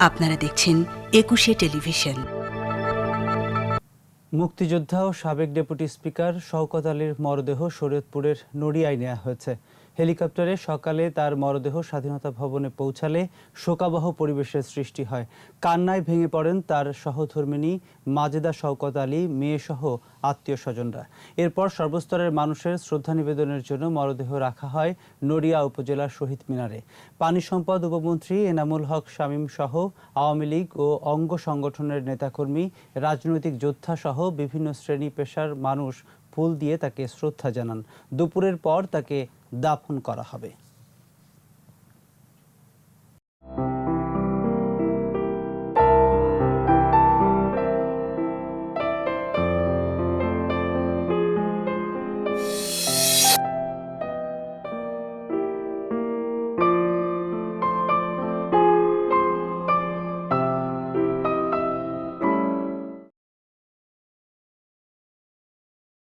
আপনারা দেখছেন একুশে টেলিভিশন। মুক্তিযোদ্ধা ও সাবেক ডেপুটি স্পিকার শওকত আলীর মরদেহ শরীয়তপুরের নড়িয়ায় নেওয়া হয়েছে। হেলিকপ্টারে সকালে তার মরদেহ স্বাধীনতা ভবনে পৌঁছালে শোকাবহ পরিবেশের সৃষ্টি হয়। কান্নায় ভেঙে পড়েন তার সহধর্মিনী মাজেদা শওকত আলী, মেয়েসহ আত্মীয় স্বজনরা এরপর সর্বস্তরের মানুষের শ্রদ্ধা নিবেদনের জন্য মরদেহ রাখা হয় নড়িয়া উপজেলার শহীদ মিনারে। পানি সম্পদ উপমন্ত্রী এনামুল হক শামীম সহ আওয়ামী লীগ ও অঙ্গ সংগঠনের নেতাকর্মী, রাজনৈতিক যোদ্ধা সহ বিভিন্ন শ্রেণি পেশার মানুষ ফুল দিয়ে তাকে শ্রদ্ধা জানান। দুপুরের পর তাকে দাফন করা হবে।